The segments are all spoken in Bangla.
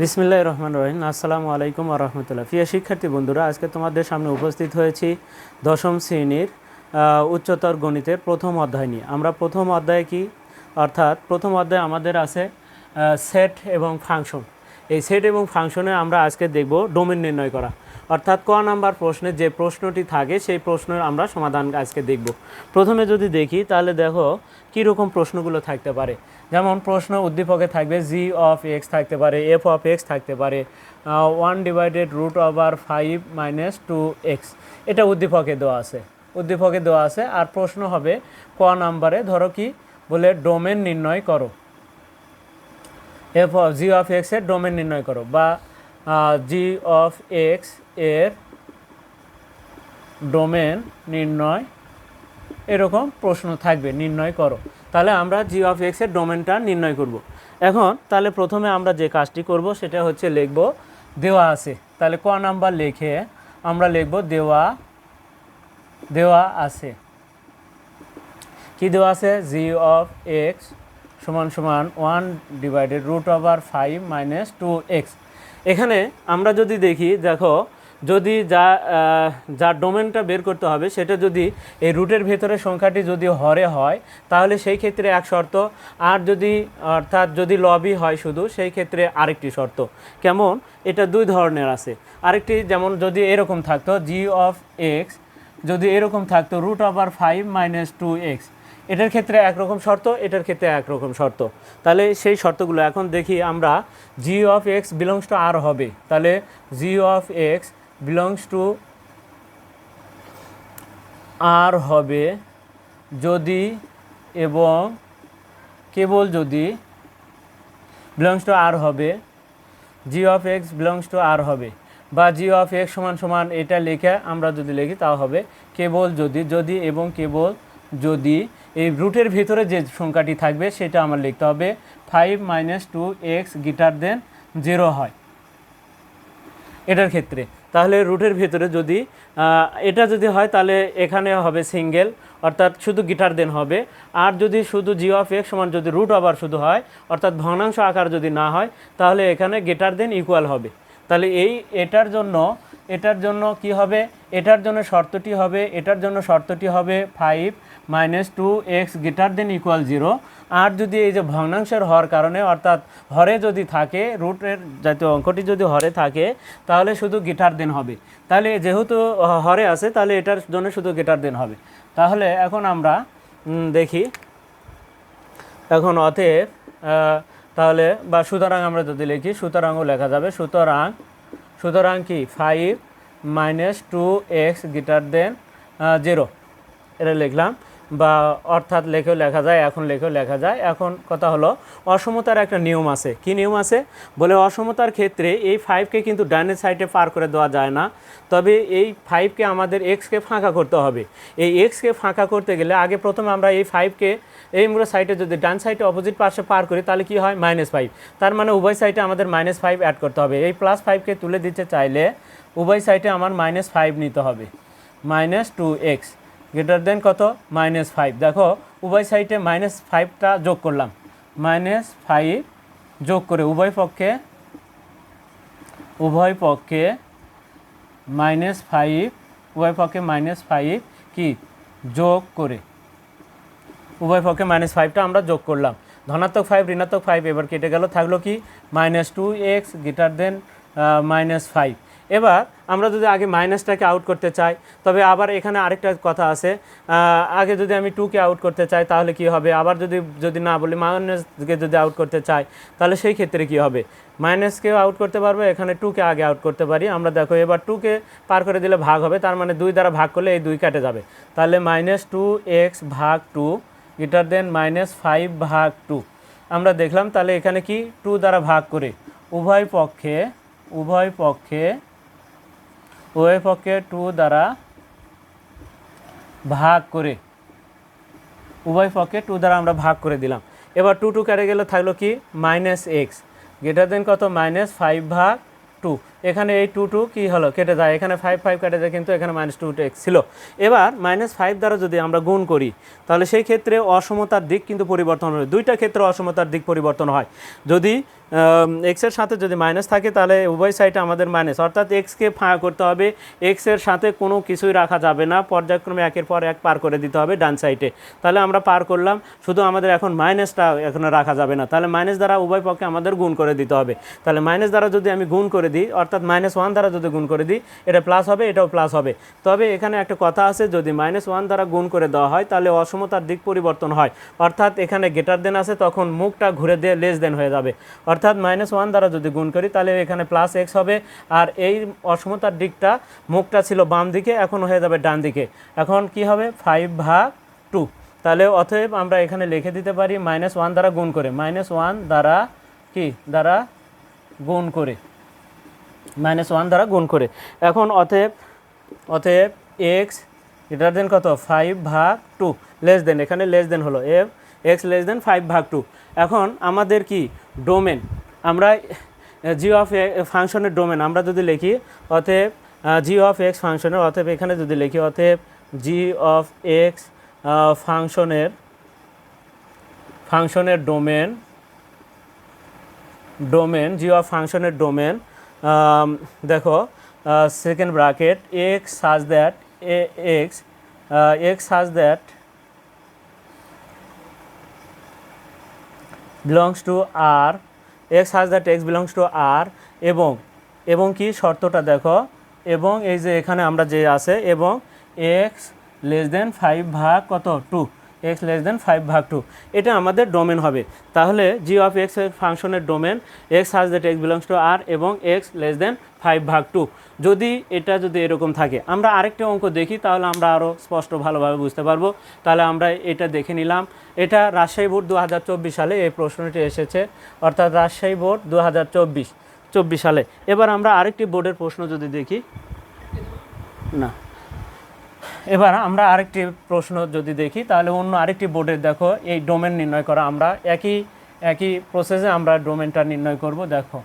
বিসমিল্লাহ রহমান রহিম। আসসালামু আলাইকুম রহমতুল্লাহ। প্রিয় শিক্ষার্থী বন্ধুরা, আজকে তোমাদের সামনে উপস্থিত হয়েছি দশম শ্রেণির উচ্চতর গণিতের প্রথম অধ্যায় নিয়ে। আমরা প্রথম অধ্যায়ে কি? অর্থাৎ প্রথম অধ্যায়ে আমাদের আছে সেট এবং ফাংশন এই সেট এবং ফাংশনে আমরা আজকে দেখব ডোমেন নির্ণয় করা। অর্থাৎ ক নাম্বার প্রশ্নে যে প্রশ্নটি থাকে, সেই প্রশ্নের আমরা সমাধান আজকে দেখব। প্রথমে যদি দেখি, তাহলে দেখো কীরকম প্রশ্নগুলো থাকতে পারে। যেমন প্রশ্ন উদ্দীপকে থাকবে জি অফ এক্স থাকতে পারে এফ অফ এক্স থাকতে পারে one divided root over five minus two x এটা উদ্দীপকে দেওয়া আছে, উদ্দীপকে দেওয়া আছে। আর প্রশ্ন হবে, ক নাম্বারে ধরো কি, বলে ডোমেন নির্ণয় করো। এফ অফ জি অফ এক্সের ডোমেন নির্ণয় করো, বা জি অফ এক্সের ডোমেন নির্ণয়, এরকম প্রশ্ন থাকবে, নির্ণয় করো। তাহলে আমরা জি অফ এক্সের ডোমেনটা নির্ণয় করব। এখন তাহলে প্রথমে আমরা যে কাজটি করব সেটা হচ্ছে লিখব দেওয়া আছে। তাহলে ক নাম্বার লিখে আমরা লিখব দেওয়া দেওয়া আছে। কি দেওয়া আছে? জি অফ এক্স সমান সমান one divided root over five minus two x এখানে আমরা যদি দেখি, দেখো যদি যা যার ডোমেনটা বের করতে হবে, সেটা যদি এই রুটের ভেতরে সংখ্যাটি যদি হরে হয়, তাহলে সেই ক্ষেত্রে এক শর্ত। আর যদি, অর্থাৎ যদি লবি হয় শুধু, সেই ক্ষেত্রে আরেকটি শর্ত। কেমন? এটা দুই ধরনের আছে। আরেকটি যেমন যদি এরকম থাকতো জি অফ এক্স যদি এরকম থাকতো root over five minus two x এটার ক্ষেত্রে একরকম শর্ত, এটার ক্ষেত্রে একরকম শর্ত। তাহলে সেই শর্তগুলো এখন দেখি আমরা g of x belongs to R হবে। তাহলে g of x belongs to R হবে যদি এবং কেবল যদি বিলংস টু আর হবে g of x belongs to R হবে, বা জি অফ এক্স সমান সমান এটা লিখে আমরা যদি লিখি তা হবে, কেবল যদি যদি এবং কেবল যদি, এই রুটের ভিতরে যে সংখ্যাটি থাকবে সেটা আমার লিখতে হবে five minus two x greater than zero হয়। এটার ক্ষেত্রে। তাহলে রুটের ভিতরে যদি এটা যদি হয় তাহলে এখানে হবে সিঙ্গেল, অর্থাৎ শুধু গিটার দেন হবে। আর যদি শুধু জিও অফ এক্স সমান যদি রুট আবার শুধু হয়, অর্থাৎ ভগ্নাংশ আকার যদি না হয়, তাহলে এখানে গিটার দেন ইকুয়াল হবে। তাহলে এই, এটার জন্য এটার জন্য কি হবে? এটার জন্য শর্তটি হবে, এটার জন্য শর্তটি হবে five minus two x greater than equal zero আর যদি এই যে ভগ্নাংশের হওয়ার কারণে, অর্থাৎ হরে যদি থাকে, রুটের জাতীয় অঙ্কটি যদি হরে থাকে, তাহলে শুধু গিটার দেন হবে। তাহলে যেহেতু হরে আছে, তাহলে এটার জন্য শুধু গিটার দেন হবে। তাহলে এখন আমরা দেখি। এখন অতএব তাহলে, বা সুতরাং আমরা যদি লিখি, সুতরাংও লেখা যাবে, সুতরাং সুতরাং কি? Five minus two x greater than zero এটা লিখলাম। বা অর্থাৎ লেখেও লেখা যায়, এখন লেখেও লেখা যায়। এখন কথা হলো, অসমতার একটা নিয়ম আছে। কি নিয়ম আছে? বলে অসমতার ক্ষেত্রে এই ফাইভকে কিন্তু ডাইনের সাইডে পার করে দেওয়া যায় না। তবে এই ফাইভকে আমাদের এক্সকে ফাঁকা করতে হবে। এই এক্সকে ফাঁকা করতে গেলে আগে প্রথমে আমরা এই ফাইভকে এই মুড়ো সাইডে যদি ডান সাইডে অপোজিট পাশে পার করি, তাহলে কি হয়? মাইনাস ফাইভ তার মানে উভয় সাইডে আমাদের মাইনাস ফাইভ অ্যাড করতে হবে। এই প্লাস ফাইভকে তুলে দিতে চাইলে উভয় সাইডে আমার মাইনাস ফাইভ নিতে হবে। Minus two x greater than কত? মাইনাস ফাইভ দেখো, উভয় সাইডে মাইনাস ফাইভটা যোগ করলাম। মাইনাস ফাইভ যোগ করে উভয় পক্ষে উভয় পক্ষে মাইনাস ফাইভ উভয় পক্ষে মাইনাস ফাইভ কি? যোগ করে। উভয় পক্ষে মাইনাস ফাইভটা আমরা যোগ করলাম। ধনাত্মক ফাইভ ঋণাত্মক ফাইভ এবার কেটে গেল, থাকল কি? Minus two x greater than minus five এবার আমরা যদি আগে মাইনাসটাকে আউট করতে চাই, তবে আবার এখানে আরেকটা কথা আছে আগে যদি আমি টুকে আউট করতে চাই তাহলে কি হবে? আবার যদি যদি না বলি মাইনাসকে যদি আউট করতে চাই, তাহলে সেই ক্ষেত্রে কি হবে? মাইনাসকেও আউট করতে পারব, এখানে টুকে আগে আউট করতে পারি। আমরা দেখো এবার টুকে পার করে দিলে ভাগ হবে, তার মানে দুই দ্বারা ভাগ করলে এই দুই কাটে যাবে। তাহলে মাইনাস টু এক্স ভাগ two greater than minus five ভাগ টু আমরা দেখলাম তাহলে এখানে কি টু দ্বারা ভাগ করে উভয় পক্ষে উভয় পক্ষে পক্ষে টু দ্বারা ভাগ করে। উভয় পক্ষে টু দ্বারা আমরা ভাগ করে দিলাম। এবার টু টু কেটে গেলে থাকল কি? Minus x. গ্রেটার দেন কত? মাইনাস ফাইভ ভাগ টু। এখানে এই টু টু কী হলো? কেটে যায়। এখানে ফাইভ ফাইভ কেটে যায়, কিন্তু এখানে মাইনাস টু এক্স ছিল। এবার মাইনাস ফাইভ দ্বারা যদি আমরা গুণ করি, তাহলে সেই ক্ষেত্রে অসমতার দিক কিন্তু পরিবর্তন হয়। দুইটা ক্ষেত্রে অসমতার দিক পরিবর্তন হয়। যদি এক্সের সাথে যদি মাইনাস থাকে, তাহলে উভয় সাইডে আমাদের মাইনাস অর্থাৎ এক্সকে ফাঁকা করতে হবে। এক্সের সাথে কোনো কিছুই রাখা যাবে না। পর্যায়ক্রমে একের পর এক পার করে দিতে হবে ডান সাইডে তাহলে আমরা পার করলাম। শুধু আমাদের এখন মাইনাসটা এখন রাখা যাবে না। তাহলে মাইনাস দ্বারা উভয় পক্ষে আমাদের গুণ করে দিতে হবে। তাহলে মাইনাস দ্বারা যদি আমি গুণ করে দিই, অর্থাৎ মাইনাস ওয়ান দ্বারা যদি গুণ করে দিই, এটা প্লাস হবে, এটাও প্লাস হবে। তবে এখানে একটা কথা আছে, যদি মাইনাস ওয়ান দ্বারা গুণ করে দেওয়া হয়, তাহলে অসমতার দিক পরিবর্তন হয়। অর্থাৎ এখানে গেটার দেন আছে, তখন মুখটা ঘুরে দিয়ে লেস দেন হয়ে যাবে। অর্থাৎ মাইনাস ওয়ান দ্বারা যদি গুণ করি, তাহলে এখানে প্লাস এক্স হবে। আর এই অসমতার দিকটা মুখটা ছিল বাম দিকে, এখন হয়ে যাবে ডান দিকে। এখন কি হবে? ফাইভ ভাগ টু তাহলে অতএব আমরা এখানে লিখে দিতে পারি মাইনাস ওয়ান দ্বারা গুণ করে। মাইনাস ওয়ান দ্বারা কি? দ্বারা গুণ করে। মাইনাস ওয়ান দ্বারা গুণ করে। এখন অতএব অতএব এক্স গ্রেটার দেন কত? ফাইভ ভাগ টু লেস দেন এখানে লেস দেন হলো। F x less than five ভাগ টু এখন আমাদের কি? ডোমেন আমরা জি অফ ফাংশনের ডোমেন আমরা যদি লিখি, অতএব জি অফ এক্স ফাংশনের অতএব এখানে যদি লিখি, অতএব জি অফ এক্স ফাংশনের ফাংশনের ডোমেন ডোমেন জি অফ ফাংশনের ডোমেন দেখো second bracket x such that x x such that belongs to R x such that x belongs to R এবং এবং কি শর্তটা দেখো, এবং এই যে এখানে আমরা যে আছে, এবং এক্স লেস দেন ফাইভ ভাগ কত? Two x less than five ভাগ টু এটা আমাদের ডোমেন হবে। তাহলে জি অফ এক্স ফাংশনের domain x such that x belongs to R এবং এক্স লেস দেন ফাইভ ভাগ টু যদি এটা যদি এরকম থাকে, আমরা আরেকটা অঙ্ক দেখি, তাহলে আমরা আরও স্পষ্ট ভালোভাবে বুঝতে পারব। তাহলে আমরা এটা দেখে নিলাম। এটা রাজশাহী বোর্ড দু হাজার চব্বিশ সালে এই প্রশ্নটি এসেছে, অর্থাৎ রাজশাহী বোর্ড দু চব্বিশ সালে। এবার আমরা আরেকটি বোর্ডের প্রশ্ন যদি দেখি। না। এবার আমরা আরেকটি প্রশ্ন যদি দেখি, তাহলে অন্য আরেকটি বোর্ডের দেখো, এই ডোমেন নির্ণয় করা আমরা একই একই প্রসেসে আমরা ডোমেনটা নির্ণয় করব, দেখো।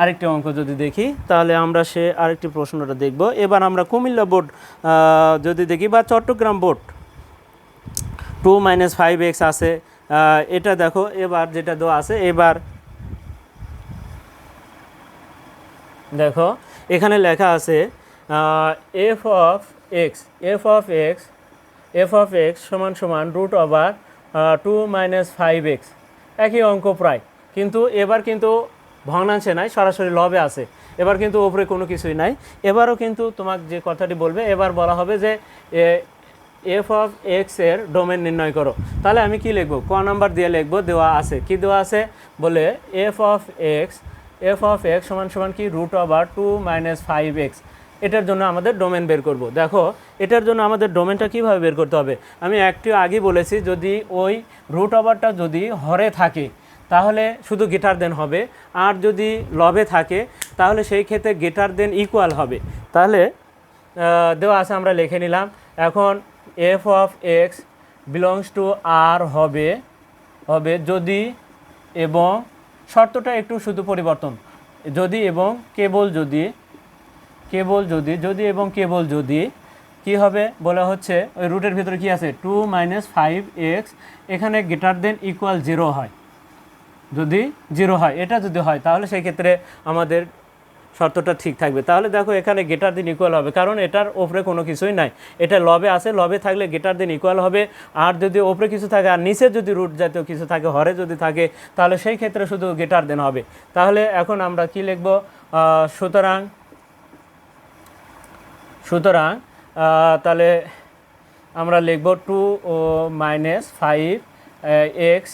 আরেকটি অঙ্ক যদি দেখি, তাহলে আমরা সে আরেকটি প্রশ্নটা দেখব। এবার আমরা কুমিল্লা বোর্ড যদি দেখি, বা Chattogram board. Two minus five x আছে এটা দেখো, এবার যেটা দেওয়া আছে, এবার দেখো, এখানে লেখা আছে f of x f of x f of x সমান সমান root over two minus five x একই অঙ্ক প্রায়। কিন্তু এবার কিন্তু ভগ্নাংশে নাই, সরাসরি লবে আছে। এবার কিন্তু ওপরে কোনো কিছুই নাই। এবারও কিন্তু তোমাকে যে কথাটি বলবে, এবার বলা হবে যে এফ অফ এক্সের ডোমেন নির্ণয় করো। তাহলে আমি কি লিখব? ক নাম্বার দিয়ে লিখব, দেওয়া আছে। কি দেওয়া আছে? বলে f of x f of x সমান সমান কি? Root over two minus five x এটার জন্য আমাদের ডোমেন বের করব। দেখো, এটার জন্য আমাদের ডোমেনটা কীভাবে বের করতে হবে? আমি একটু আগে বলেছি, যদি ওই রুট ওভারটা যদি হরে থাকে, তাহলে শুধু গেটার দেন হবে। আর যদি লবে থাকে, তাহলে সেই ক্ষেত্রে গেটার দেন ইকুয়াল হবে। তাহলে দেওয়া আছে, আমরা লিখে নিলাম, এখন f of x belongs to R হবে হবে যদি এবং শর্তটা একটু শুধু পরিবর্তন। যদি এবং কেবল যদি কেবল যদি যদি এবং কেবল যদি, কি হবে? বলা হচ্ছে, ওই রুটের ভিতরে কি আছে? টু মাইনাস ফাইভ এক্স এখানে গেটার দেন ইকুয়াল জিরো হয়। যদি জিরো হয়, এটা যদি হয়, তাহলে সেই ক্ষেত্রে আমাদের শর্তটা ঠিক থাকবে। তাহলে দেখো, এখানে গেটার দিন ইকুয়াল হবে, কারণ এটার ওপরে কোনো কিছুই নাই। এটা লবে আছে, লবে থাকলে গেটার দিন ইকুয়াল হবে। আর যদি ওপরে কিছু থাকে, আর নিচে যদি রুট জাতীয় কিছু থাকে, হরে যদি থাকে, তাহলে সেই ক্ষেত্রে শুধু গেটার দেন হবে। তাহলে এখন আমরা কি লিখব? সুতরাং সুতরাং তাহলে আমরা লিখব two minus five x,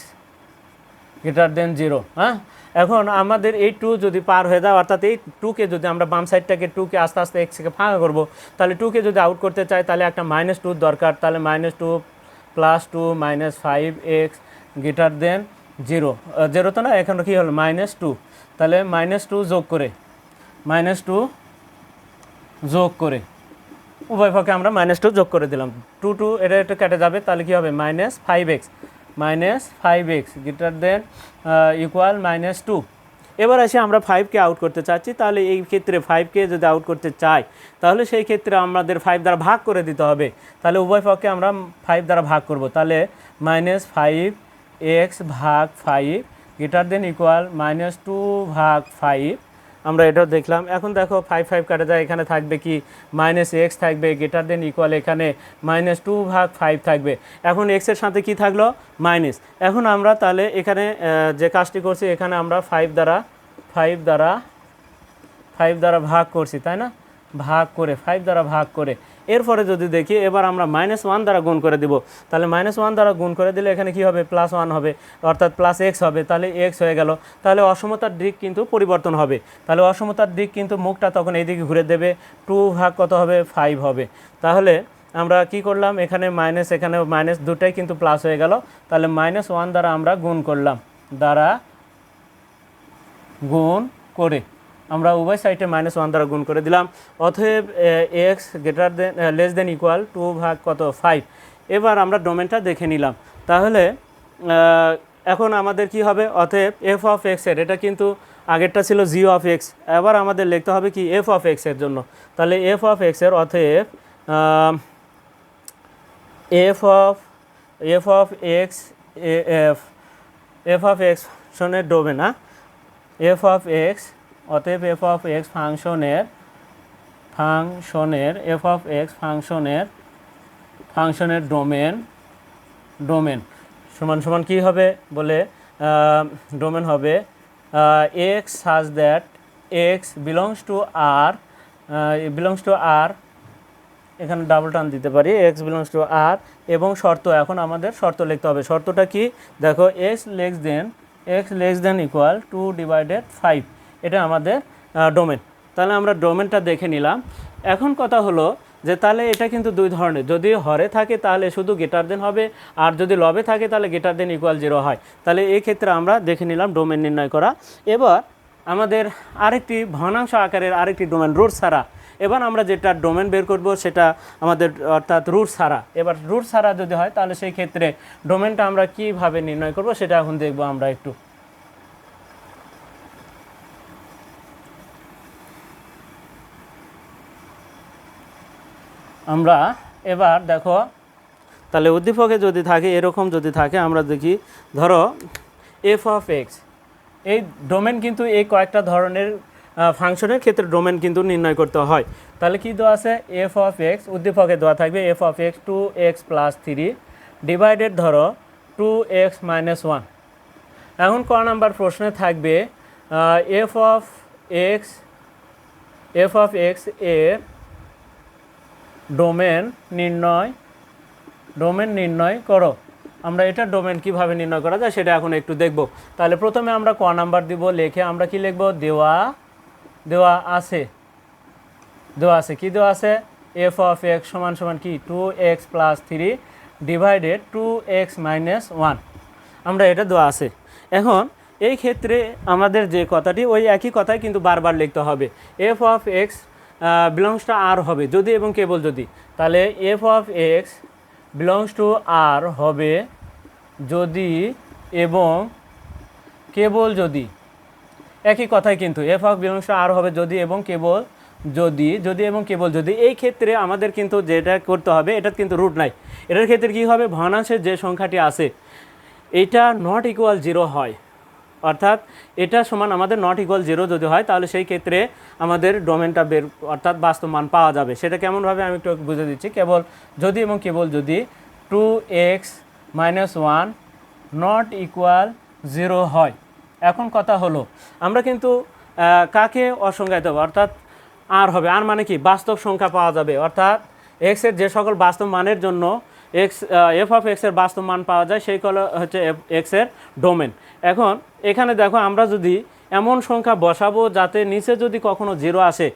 greater than zero হ্যাঁ? এখন আমাদের এই টু যদি পার হয়ে যায়, অর্থাৎ এই টুকে যদি আমরা বাম সাইডটাকে টুকে আস্তে আস্তে এক্সকে ফাঁকা করব, তাহলে টুকে যদি আউট করতে চাই, তাহলে একটা মাইনাস টু দরকার। তাহলে minus two plus two minus five x greater than zero. Zero তো না? এখন কী হলো? Minus two. তাহলে মাইনাস টু যোগ করে, মাইনাস টু যোগ করে। উভয় পক্ষে আমরা মাইনাস টু যোগ করে দিলাম। টু টু এটা একটু কেটে যাবে, তাহলে কী হবে? Minus five x minus five x greater than equal minus two এবার আসি আমরা ফাইভকে আউট করতে চাচ্ছি, তাহলে এই ক্ষেত্রে ফাইভকে যদি আউট করতে চাই, তাহলে সেই ক্ষেত্রে আমাদের ফাইভ দ্বারা ভাগ করে দিতে হবে। তাহলে উভয় পক্ষে আমরা ফাইভ দ্বারা ভাগ করব। তাহলে মাইনাস ফাইভ এক্স ভাগ five greater than equal minus two ভাগ ফাইভ আমরা এটাও দেখলাম। এখন দেখো ফাইভ ফাইভ কাটা যায় এখানে থাকবে কি? মাইনাস এক্স থাকবে গ্রেটার দেন ইকুয়াল এখানে মাইনাস টু ভাগ ফাইভ থাকবে। এখন এক্সের সাথে কি থাকল? মাইনাস এখন আমরা তাহলে এখানে যে কাজটি করছি, এখানে আমরা ফাইভ দ্বারা ফাইভ দ্বারা ফাইভ দ্বারা ভাগ করছি, তাই না? ভাগ করে ফাইভ দ্বারা ভাগ করে। এরপরে যদি দেখি, এবার আমরা মাইনাস ওয়ান দ্বারা গুণ করে দিব। তাহলে মাইনাস ওয়ান দ্বারা গুণ করে দিলে এখানে কি হবে? প্লাস ওয়ান হবে। অর্থাৎ প্লাস এক্স হবে। তাহলে এক্স হয়ে গেল। তাহলে অসমতার দিক কিন্তু পরিবর্তন হবে। তাহলে অসমতার দিক কিন্তু মুখটা তখন এইদিকে ঘুরে দেবে। টু ভাগ কত হবে? ফাইভ হবে। তাহলে আমরা কি করলাম? এখানে মাইনাস এখানে মাইনাস দুটাই কিন্তু প্লাস হয়ে গেল। তাহলে মাইনাস ওয়ান দ্বারা আমরা গুণ করলাম। দ্বারা গুণ করে। আমরা উভয় সাইডে মাইনাস ওয়ান দ্বারা গুণ করে দিলাম। অতএব x greater than less than equal two ভাগ কত? ফাইভ এবার আমরা ডোমেনটা দেখে নিলাম। তাহলে এখন আমাদের কি হবে? অতএব এফ অফ এক্সের এটা কিন্তু আগেরটা ছিল জি অফ এক্স এবার আমাদের লিখতে হবে কি? এফ অফ এক্সের জন্য। তাহলে এফ অফ এক্সের অতএব f of f of x f f of x শোনের domain F of x অতএব এফ অফ এক্স ফাংশনের ফাংশনের এফ অফ এক্স ফাংশনের ফাংশনের ডোমেন ডোমেন সমান সমান কি হবে? বলে ডোমেন হবে x such that x belongs to R belongs to R এখানে ডাবল টান দিতে পারি এক্স বিলংস টু আর এবং শর্ত, এখন আমাদের শর্ত লিখতে হবে। শর্তটা কি? দেখো x less than x less than equal two divided five এটা আমাদের ডোমেন তাহলে আমরা ডোমেনটা দেখে নিলাম। এখন কথা হলো যে তাহলে এটা কিন্তু দুই ধরনের। যদি হরে থাকে তাহলে শুধু গেটার দেন হবে, আর যদি লবে থাকে তাহলে গেটার দেন ইকুয়াল জিরো হয়। তাহলে এই ক্ষেত্রে আমরা দেখে নিলাম ডোমেন নির্ণয় করা। এবার আমাদের আরেকটি ভগ্নাংশ আকারের আরেকটি ডোমেন রুট ছাড়া। এবার আমরা যেটা ডোমেন বের করব সেটা আমাদের, অর্থাৎ রুট ছাড়া। এবার রুট ছাড়া যদি হয় তাহলে সেই ক্ষেত্রে ডোমেনটা আমরা কীভাবে নির্ণয় করব সেটা এখন দেখব আমরা একটু। আমরা এবার দেখো, তাহলে উদ্দীপকে যদি থাকে, এরকম যদি থাকে, আমরা দেখি, ধরো এফ অফ এক্স এই ডোমেন কিন্তু এই কয়েকটা ধরনের ফাংশনের ক্ষেত্রে ডোমেন কিন্তু নির্ণয় করতে হয়। তাহলে কী দেওয়া আছে? এফ অফ এক্স উদ্দীপকে দেওয়া থাকবে f of x two x plus three divided ধরো টু এক্স মাইনাস ওয়ান এখন ক নাম্বার প্রশ্নে থাকবে f of x f of এক্সের ডোমেন নির্ণয় ডোমেন নির্ণয় করো। আমরা এটা ডোমেন কীভাবে নির্ণয় করা যায় সেটা এখন একটু দেখব। তাহলে প্রথমে আমরা ক নাম্বার দিব, লিখে আমরা কি লিখব? দেওয়া দেওয়া আছে। দেওয়া আছে। কি দেওয়া আছে? এফ অফ এক্স সমান সমান কি? Two x plus three divided two x minus one আমরা এটা দেওয়া আছে। এখন এই ক্ষেত্রে আমাদের যে কথাটি, ওই একই কথাই কিন্তু বারবার লিখতে হবে। এফ অফ এক্স বিলংসটা আর হবে, যদি এবং কেবল যদি। তাহলে f of x belongs to R হবে যদি এবং কেবল যদি। একই কথাই কিন্তু f of belongs to R হবে যদি এবং কেবল যদি যদি এবং কেবল যদি। এই ক্ষেত্রে আমাদের কিন্তু যেটা করতে হবে এটা কিন্তু রুট নাই। এটার ক্ষেত্রে কি হবে? ভগ্নাংশের যে সংখ্যাটি আছে, এটা নট ইকুয়াল জিরো হয়। অর্থাৎ এটা সমান আমাদের নট ইকুয়াল জিরো যদি হয়, তাহলে সেই ক্ষেত্রে আমাদের ডোমেনটা বের, অর্থাৎ বাস্তব মান পাওয়া যাবে। সেটা কেমনভাবে আমি একটু বুঝে দিচ্ছি। কেবল যদি এবং কেবল যদি two x minus one not equal zero হয়। এখন কথা হলো, আমরা কিন্তু কাকে অসংজ্ঞায়িত হবে? অর্থাৎ আর হবে। আর মানে কি? বাস্তব সংখ্যা পাওয়া যাবে। অর্থাৎ এক্সের যে সকল বাস্তব মানের জন্য এক্স এফ অফ এক্সের বাস্তব মান পাওয়া যায়, সেই কল হচ্ছে এক্সের ডোমেন এখন, এখানে দেখো আমরা যদি এমন সংখ্যা বসাবো যাতে নিচে যদি কখনো জিরো আসে,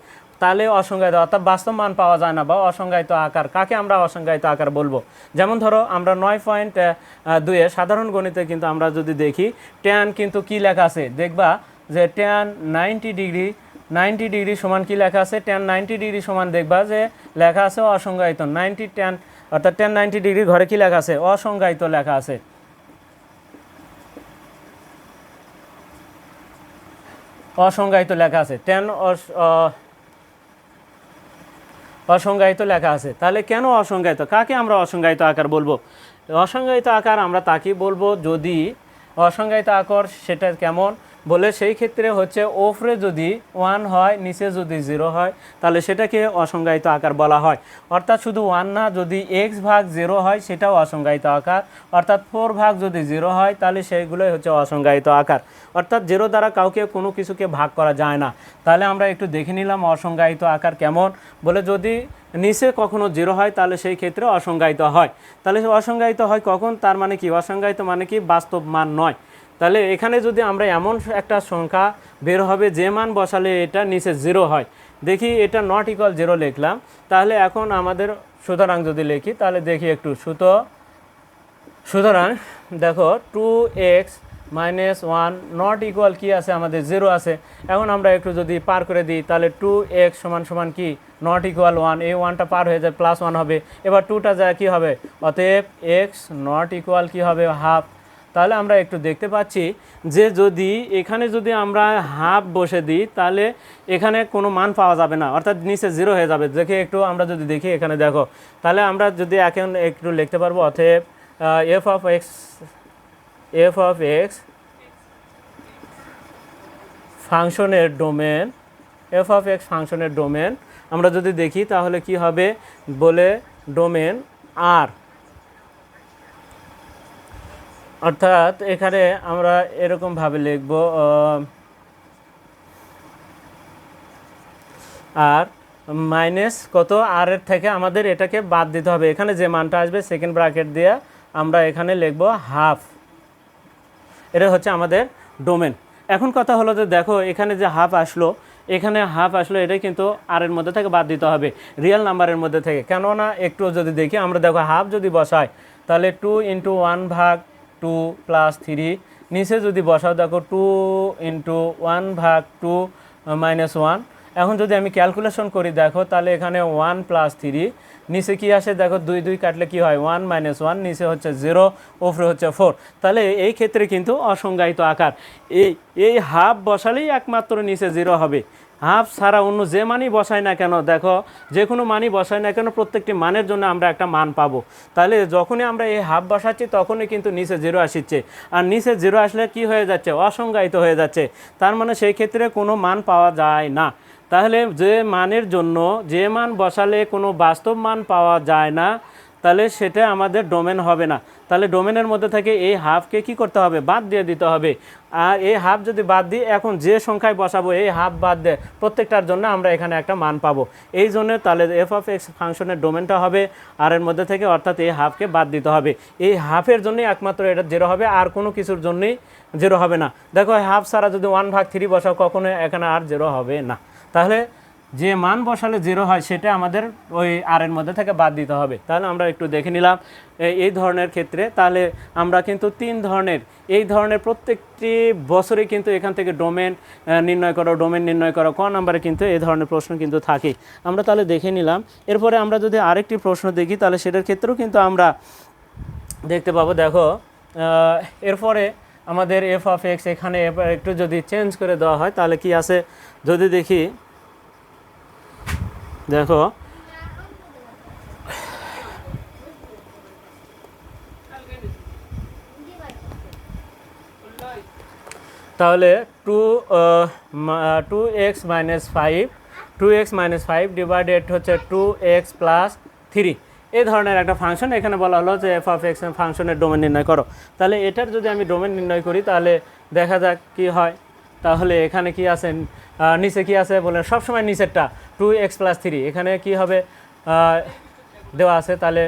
তাহলে অসংজ্ঞায়িত, অর্থাৎ বাস্তব মান পাওয়া যায় না বা অসংজ্ঞায়িত আকার। কাকে আমরা অসংজ্ঞায়িত আকার বলব? যেমন ধরো, আমরা নয় পয়েন্ট দুয়ে সাধারণ গণিতে কিন্তু আমরা যদি দেখি ট্যান কিন্তু কি লেখা আছে? দেখবা যে tan ninety degree ninety degree সমান কি লেখা আছে? টেন নাইনটি ডিগ্রি সমান দেখবা যে লেখা আছে অসংজ্ঞায়িত নাইনটি টেন অর্থাৎ টেন নাইনটি ডিগ্রি ঘরে কি লেখা আছে? অসংজ্ঞায়িত লেখা আছে। অসংজ্ঞায়িত লেখা আছে। টেন অসংজ্ঞায়িত লেখা আছে। তাহলে কেন অসংজ্ঞায়িত? কাকে আমরা অসংজ্ঞায়িত আকার বলব? অসংজ্ঞায়িত আকার আমরা তাকে বলব যদি অসংজ্ঞায়িত আকার সেটা কেমন? বলে সেই ক্ষেত্রে হচ্ছে ওফরে যদি ওয়ান হয়, নিচে যদি জিরো হয়, তাহলে সেটাকে অসংজ্ঞায়িত আকার বলা হয়। অর্থাৎ শুধু ওয়ান না, যদি এক্স ভাগ জিরো হয়, সেটাও অসংজ্ঞায়িত আকার। অর্থাৎ ফোর ভাগ যদি জিরো হয়, তাহলে সেইগুলোই হচ্ছে অসংজ্ঞায়িত আকার। অর্থাৎ জিরো দ্বারা কাউকে কোনো কিছুকে ভাগ করা যায় না। তাহলে আমরা একটু দেখে নিলাম অসংজ্ঞায়িত আকার কেমন। বলে যদি নিচে কখনো জিরো হয়, তাহলে সেই ক্ষেত্রে অসংজ্ঞায়িত হয়। তাহলে অসংজ্ঞায়িত হয় কখন? তার মানে কি? অসংজ্ঞায়িত মানে কি? বাস্তব মান নয়। তাহলে এখানে যদি আমরা এমন একটা সংখ্যা বের হবে, যে মান বসালে এটা নিচে জিরো হয়। দেখি এটা নট ইকুয়াল জিরো লিখলাম। তাহলে এখন আমাদের সুতরাং যদি লিখি, তাহলে দেখি একটু সুত। সুতরাং দেখো two x minus one not equal কী আছে? আমাদের জিরো আছে। এখন আমরা একটু যদি পার করে দিই, তাহলে টু এক্স সমান সমান কি? নট ইকুয়াল ওয়ান এই ওয়ানটা পার হয়ে যায় প্লাস ওয়ান হবে। এবার টুটা যায় কী হবে? অতএব এক্স নট ইকুয়াল কী হবে? হাফ তাহলে আমরা একটু দেখতে পাচ্ছি যে যদি এখানে যদি আমরা হাফ বসে দিই, তাহলে এখানে কোনো মান পাওয়া যাবে না। অর্থাৎ নিচে জিরো হয়ে যাবে। দেখে একটু আমরা যদি দেখি এখানে, দেখো। তাহলে আমরা যদি এখন একটু লিখতে পারব, অতএব f of x f of x ফাংশনের ডোমেন এফ অফ এক্স ফাংশনের ডোমেন, আমরা যদি দেখি তাহলে কি হবে? বলে ডোমেন আর অর্থাৎ এখানে আমরা এরকমভাবে লিখব আর মাইনাস কত? আর এর থেকে আমাদের এটাকে বাদ দিতে হবে। এখানে যে মানটা আসবে, সেকেন্ড ব্র্যাকেট দিয়ে আমরা এখানে লিখব হাফ। এটা হচ্ছে আমাদের ডোমেন। এখন কথা হলো যে দেখো, এখানে যে হাফ আসলো, এখানে হাফ আসলো, এটাই কিন্তু আর এর মধ্যে থেকে বাদ দিতে হবে, রিয়েল নাম্বারের মধ্যে থেকে। কেননা, একটু যদি দেখি, আমরা দেখো হাফ যদি বসাই, তাহলে টু ইন্টু ওয়ান ভাগ টু প্লাস থ্রি নিচে যদি বসাও, দেখো টু ইন্টু ওয়ান ভাগ টু মাইনাস ওয়ান এখন যদি আমি ক্যালকুলেশন করি, দেখো তাহলে এখানে ওয়ান প্লাস থ্রি নিচে কি আসে? দেখো, দুই দুই কাটলে কি হয়? ওয়ান মাইনাস ওয়ান নিচে হচ্ছে জিরো ওপরে হচ্ছে ফোর তাহলে এই ক্ষেত্রে কিন্তু অসংজ্ঞায়িত আকার। এই এই হাফ বসালেই একমাত্র নিচে জিরো হবে। হাফ ছাড়া অন্য যে মানই বসায় না কেন, দেখো, যে কোনো মানই বসায় না কেন প্রত্যেকটি মানের জন্য আমরা একটা মান পাবো। তাহলে যখনই আমরা এই হাফ বসাচ্ছি, তখনই কিন্তু নিচে জিরো আসছে আর নিচে জিরো আসলে কি হয়ে যাচ্ছে? অসংজ্ঞায়িত হয়ে যাচ্ছে। তার মানে সেই ক্ষেত্রে কোনো মান পাওয়া যায় না। তাহলে যে মানের জন্য, যে মান বসালে কোনো বাস্তব মান পাওয়া যায় না, তাহলে সেটা আমাদের ডোমেন হবে না। তাহলে ডোমেনের মধ্যে থেকে এই হাফকে কি করতে হবে? বাদ দিয়ে দিতে হবে। আর এই হাফ যদি বাদ দিই, এখন যে সংখ্যায় বসাবো, এই হাফ বাদ দেয় প্রত্যেকটার জন্য আমরা এখানে একটা মান পাবো। এই জন্য তাহলে এফ অফ এক্স ফাংশনের ডোমেনটা হবে, আর এর মধ্যে থেকে অর্থাৎ এই হাফকে বাদ দিতে হবে। এই হাফের জন্যই একমাত্র এটা জিরো হবে, আর কোনো কিছুর জন্যই জিরো হবে না। দেখো হাফ ছাড়া যদি ওয়ান ভাগ থ্রি বসাও কখনো এখানে আর জিরো হবে না। তাহলে যে মান বসালে জিরো হয়, সেটা আমাদের ওই আর এর মধ্যে থেকে বাদ দিতে হবে। তাহলে আমরা একটু দেখে নিলাম এই- ধরনের ক্ষেত্রে। তাহলে আমরা কিন্তু তিন ধরনের, এই ধরনের প্রত্যেকটি বছরে কিন্তু এখান থেকে ডোমেন নির্ণয় করো ডোমেন নির্ণয় করো, ক নাম্বারে কিন্তু এই ধরনের প্রশ্ন কিন্তু থাকে। আমরা তাহলে দেখে নিলাম, এরপরে আমরা যদি আরেকটি প্রশ্ন দেখি, তাহলে সেটার ক্ষেত্রেও কিন্তু আমরা দেখতে পাবো, দেখো এরপরে আমাদের এফ অফ এক্স এখানে একটু যদি চেঞ্জ করে দেওয়া হয়, তাহলে কি আছে? যদি দেখি দেখো। তাহলে two two x minus five, two x minus five divided হচ্ছে টু এক্স প্লাস থ্রি। এই ধরনের একটা ফাংশন, এখানে বলা হলো যে এফ অফ এক্স ফাংশনের ডোমেন নির্ণয় করো। তাহলে এটার যদি আমি ডোমেন নির্ণয় করি, তাহলে দেখা যাক কি হয়। তাহলে এখানে কি আছে? নিচে কি আছে? বলে সবসময় নিচেরটা। টু এক্স প্লাস থ্রি এখানে কি হবে? দেওয়া আছে, তাহলে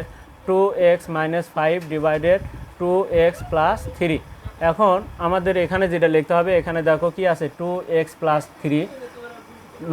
two x minus five divided two x plus three এখন আমাদের এখানে যেটা লিখতে হবে, এখানে দেখো কি আছে two x plus three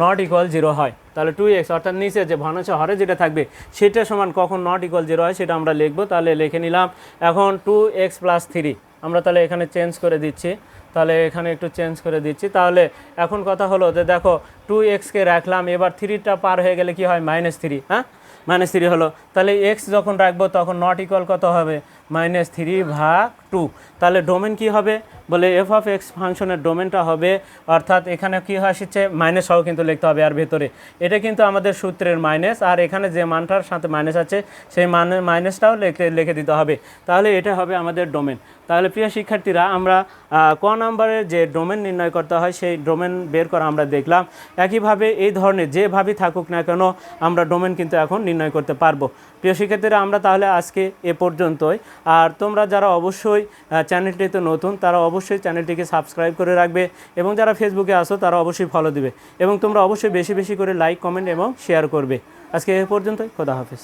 not equal zero হয়। তাহলে টু এক্স অর্থাৎ নিচে যে ভগ্নাংশ হরে যেটা থাকবে, সেটা সমান কখন নট ইকুয়াল জিরো হয়, সেটা আমরা লিখব। তাহলে লিখে নিলাম, এখন টু এক্স প্লাস থ্রি আমরা তাহলে এখানে চেঞ্জ করে দিচ্ছি। তাহলে এখানে একটু চেঞ্জ করে দিচ্ছি। তাহলে এখন কথা হলো যে দেখো টু এক্সকে রাখলাম, এবার থ্রিটা পার হয়ে গেলে কি হয়? মাইনাস থ্রি হ্যাঁ? মাইনাস থ্রি হলো। তাহলে এক্স যখন রাখব তখন নট ইকুয়াল কত হবে? মাইনাস থ্রি ভাগ টু তাহলে ডোমেন কি হবে? বলে এফ অফ এক্স ফাংশনের ডোমেনটা হবে, অর্থাৎ এখানে কি আসছে? মাইনাস সহ কিন্তু লিখতে হবে আর ভেতরে। এটা কিন্তু আমাদের সূত্রের মাইনাস আর এখানে যে মানটার সাথে মাইনাস আছে, সেই মান মাইনাসটাও লিখে লিখে দিতে হবে। তাহলে এটা হবে আমাদের ডোমেন তাহলে প্রিয় শিক্ষার্থীরা, আমরা ক নাম্বারের যে ডোমেন নির্ণয় করতে হয়, সেই ডোমেন বের করা আমরা দেখলাম, একইভাবে এই ধরনের যেভাবেই থাকুক না কেন, আমরা ডোমেন কিন্তু এখন নির্ণয় করতে পারব। প্রিয় শিক্ষার্থীরা, আমরা তাহলে আজকে এ পর্যন্তই। আর তোমরা যারা অবশ্যই চ্যানেলটি চ্যানেলটিতে নতুন, তারা অবশ্যই চ্যানেলটিকে সাবস্ক্রাইব করে রাখবে এবং যারা ফেসবুকে আসো তারা অবশ্যই ফলো দিবে। এবং তোমরা অবশ্যই বেশি বেশি করে লাইক কমেন্ট এবং শেয়ার করবে। আজকে এ পর্যন্তই, খোদা হাফেজ।